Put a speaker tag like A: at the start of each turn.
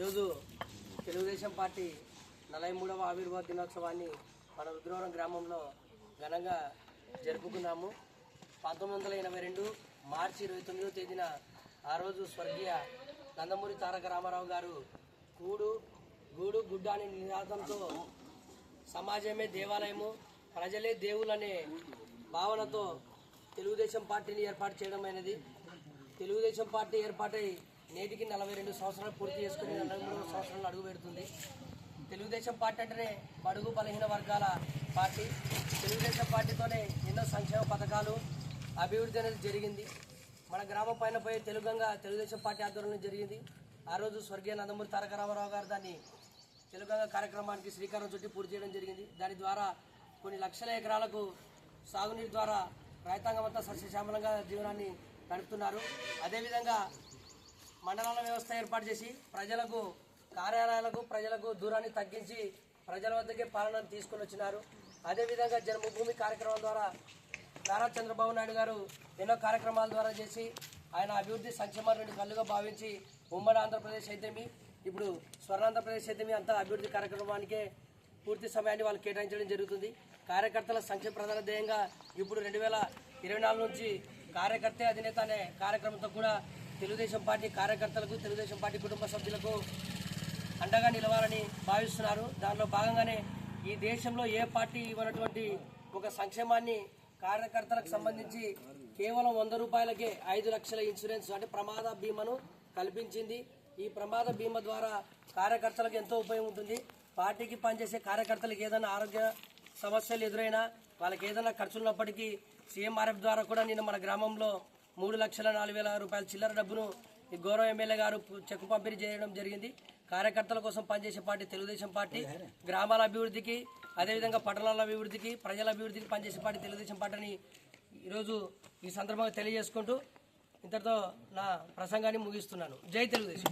A: ఈరోజు తెలుగుదేశం పార్టీ నలభై మూడవ ఆవిర్భావ దినోత్సవాన్ని మన రుద్రవరం గ్రామంలో ఘనంగా జరుపుకున్నాము. పంతొమ్మిది వందల ఎనభై రెండు మార్చి ఇరవై తొమ్మిదో తేదీన ఆ రోజు స్వర్గీయ నందమూరి తారక రామారావు గారు కూడు గూడు గుడ్డ అనే నినాదంతో సమాజమే దేవాలయము ప్రజలే దేవులనే భావనతో తెలుగుదేశం పార్టీని ఏర్పాటు చేయడం అనేది తెలుగుదేశం పార్టీ ఏర్పాటై నేటికి నలభై రెండు సంవత్సరాలు పూర్తి చేసుకుని నలభై మూడు సంవత్సరాలు అడుగు పెడుతుంది. తెలుగుదేశం పార్టీ అంటేనే బడుగు బలహీన వర్గాల పార్టీ. తెలుగుదేశం పార్టీతోనే ఎన్నో సంక్షేమ పథకాలు అభివృద్ధి అనేది జరిగింది. మన గ్రామం పైన పోయి తెలుగంగా తెలుగుదేశం పార్టీ ఆధ్వర్యంలో జరిగింది. ఆ రోజు స్వర్గీయ నందమూరి తారక రామారావు గారు దాన్ని తెలుగంగా కార్యక్రమానికి శ్రీకారం చుట్టి పూర్తి చేయడం జరిగింది. దాని ద్వారా కొన్ని లక్షల ఎకరాలకు సాగునీటి ద్వారా రైతాంగం అంతా సస్యశ్యామలంగా జీవనాన్ని గడుపుతున్నారు. అదేవిధంగా మండలాల వ్యవస్థ ఏర్పాటు చేసి ప్రజలకు కార్యాలయాలకు ప్రజలకు దూరాన్ని తగ్గించి ప్రజల వద్దకే పాలనను తీసుకొని వచ్చినారు. అదేవిధంగా జన్మభూమి కార్యక్రమం ద్వారా నారా చంద్రబాబు నాయుడు గారు ఎన్నో కార్యక్రమాల ద్వారా చేసి ఆయన అభివృద్ధి సంక్షేమం రెండు కళ్ళుగా భావించి ఉమ్మడి ఆంధ్రప్రదేశ్ అయితేమి ఇప్పుడు స్వర్ణాంధ్రప్రదేశ్ అయితేమి అంతా అభివృద్ధి కార్యక్రమానికే పూర్తి సమయాన్ని వాళ్ళు కేటాయించడం జరుగుతుంది. కార్యకర్తల సంక్షేమ ప్రధాన ధ్యేయంగా ఇప్పుడు రెండు వేల ఇరవై నాలుగు నుంచి కార్యకర్తే అధినేత అనే కార్యక్రమంతో కూడా తెలుగుదేశం పార్టీ కార్యకర్తలకు తెలుగుదేశం పార్టీ కుటుంబ సభ్యులకు అండగా నిలవాలని భావిస్తున్నారు. దానిలో భాగంగానే ఈ దేశంలో ఏ పార్టీ ఇవ్వనటువంటి ఒక సంక్షేమాన్ని కార్యకర్తలకు సంబంధించి కేవలం వంద రూపాయలకే ఐదు లక్షల ఇన్సూరెన్స్ అంటే ప్రమాద బీమాను కల్పించింది. ఈ ప్రమాద బీమా ద్వారా కార్యకర్తలకు ఎంతో ఉపయోగం ఉంటుంది. పార్టీకి పనిచేసే కార్యకర్తలకు ఏదైనా ఆరోగ్య సమస్యలు ఎదురైనా వాళ్ళకి ఏదైనా ఖర్చులు ఉన్నప్పటికీ సీఎంఆర్ఎఫ్ ద్వారా కూడా నేను మన గ్రామంలో మూడు లక్షల నాలుగు వేల రూపాయల చిల్లర డబ్బును ఈ గౌరవ ఎమ్మెల్యే గారు చెక్ చెక్కు పంపిణీ చేయడం జరిగింది. కార్యకర్తల కోసం పనిచేసే పార్టీ తెలుగుదేశం పార్టీ గ్రామాల అభివృద్ధికి అదేవిధంగా పట్టణాల అభివృద్ధికి ప్రజల అభివృద్ధికి పనిచేసే పార్టీ తెలుగుదేశం పార్టీని ఈరోజు ఈ సందర్భంగా తెలియజేసుకుంటూ ఇంతటితో నా ప్రసంగాన్ని ముగిస్తున్నాను. జై తెలుగుదేశం.